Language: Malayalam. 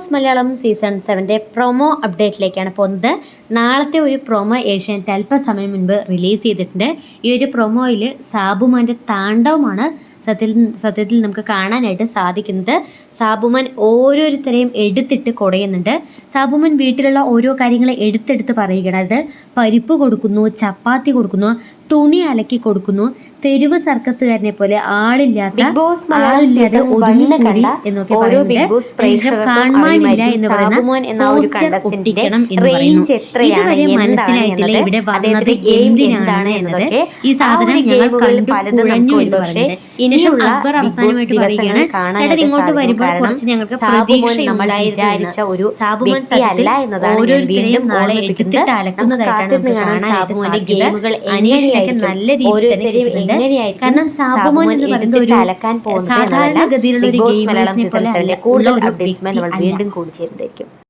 ബോസ് മലയാളം സീസൺ സെവന്റെ പ്രൊമോ അപ്ഡേറ്റിലേക്കാണ് പോകുന്നത്. നാളത്തെ ഒരു പ്രൊമോ ഏഷ്യാനെറ്റ് അല്പസമയം മുൻപ് റിലീസ് ചെയ്തിട്ടുണ്ട്. ഈ ഒരു പ്രൊമോയിൽ സാബുമാന്റെ താണ്ഡവമാണ് സത്യത്തിൽ സത്യത്തിൽ നമുക്ക് കാണാനായിട്ട് സാധിക്കുന്നത് സാബുമാൻ ഓരോരുത്തരെയും എടുത്തിട്ട് കുടയുന്നുണ്ട്. സാബുമാൻ വീട്ടിലുള്ള ഓരോ കാര്യങ്ങൾ എടുത്തെടുത്ത് പറയുകയാണ്. അതായത് പരിപ്പ് കൊടുക്കുന്നു ചപ്പാത്തി കൊടുക്കുന്നു തുണി അലക്കി കൊടുക്കുന്നു. തെരുവ് സർക്കസുകാരനെ പോലെ ആളില്ലാത്ത ആളില്ലാതെ എന്നൊക്കെ പറയുന്നുണ്ട്. കാണുവാനില്ല എന്ന് പറയുന്ന ഒട്ടിക്കണം എന്ന്. ഇതുവരെ മനസ്സിലായിട്ടില്ല ഇവിടെ വന്നത് എന്തിനാണ് എന്നത്. ഈ സാധനം ഞങ്ങൾ കണ്ടു കുഴഞ്ഞു എന്ന് പറയുന്നത് ശേഷം അക്ബർ അവസാനമായിട്ട് പറയുകയാണ് ചേട്ടൻ ഇങ്ങോട്ട് വരുമ്പോൾ കുറച്ച് ഞങ്ങൾക്ക് പ്രതീക്ഷ ഒരു വ്യക്തിയല്ല എന്നതാണ് ഓരോരുത്തരെയും നാളെ. എടുത്തിട്ട് അലക്കുന്നതായിട്ടാണ് കാണാനായിട്ട് ഗെയിമുകൾ അനീഷിനൊക്കെ നല്ല രീതിയിൽ തന്നെ കാരണം സാബുമോൻ എന്ന് പറയുന്നത് ഒരു അലക്കാൻ സാധാരണ സാധാരണഗതിയിലുള്ള ഒരു ഗെയിം കൂടുതൽ ഒരു നമ്മൾ വീണ്ടും കൂടി ചേർന്നേക്കും